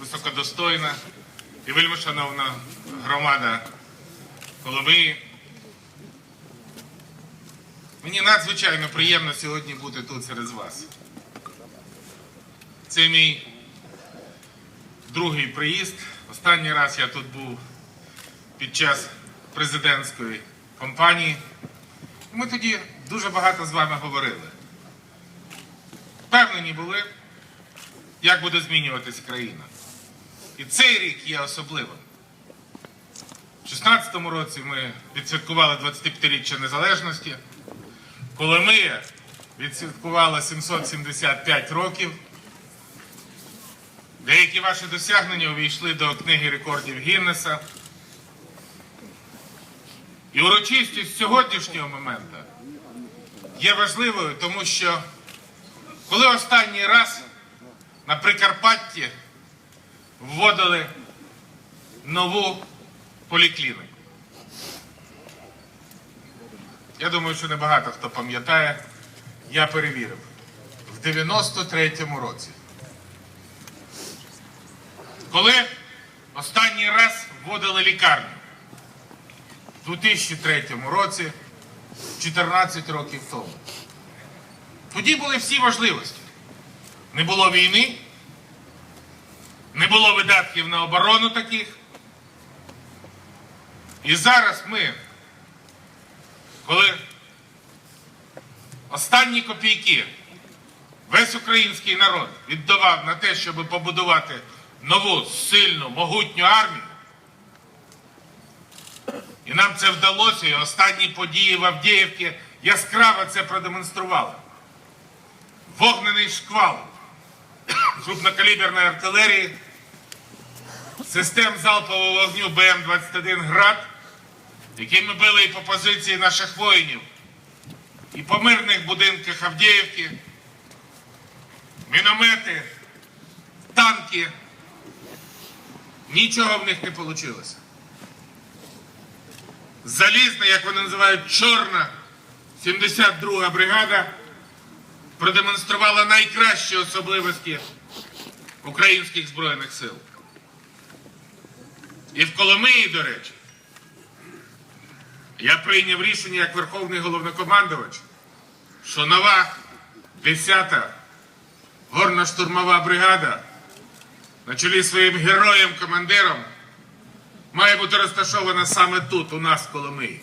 високодостойна і вельмишановна громада Коломиї. Мені надзвичайно приємно сьогодні бути тут серед вас. Це мій другий приїзд. Останній раз я тут був під час президентської кампанії. Ми тоді дуже багато з вами говорили. Впевнені були, як буде змінюватися країна. І цей рік є особливим. У 16-му році ми відсвяткували 25-річчя незалежності. Коломия відсвяткувала 775 років. Деякі ваші досягнення увійшли до книги рекордів Гіннеса. І урочистість сьогоднішнього моменту є важливою, тому що коли останній раз на Прикарпатті вводили нову поліклініку. Я думаю, що небагато хто пам'ятає, я перевірив. В 93-му році. Коли останній раз вводили лікарню? У 2003 році, 14 років тому. Тоді були всі можливості. Не було війни, не було видатків на оборону таких. І зараз ми, коли останні копійки весь український народ віддавав на те, щоб побудувати нову сильну, могутню армію, і нам це вдалося, і останні події в Авдіївці яскраво це продемонстрували. Вогнений шквал крупнокаліберної артилерії, систем залпового вогню БМ-21 «Град», якими били і по позиції наших воїнів, і по мирних будинках Авдіївки, міномети, танки. Нічого в них не вийшло. Залізна, як вони називають, чорна 72-га бригада продемонструвала найкращі особливості українських збройних сил. І в Коломиї, до речі, я прийняв рішення як Верховний головнокомандувач, що нова 10-та горно-штурмова бригада на чолі своїм героєм-командиром має бути розташована саме тут, у нас в Коломиї.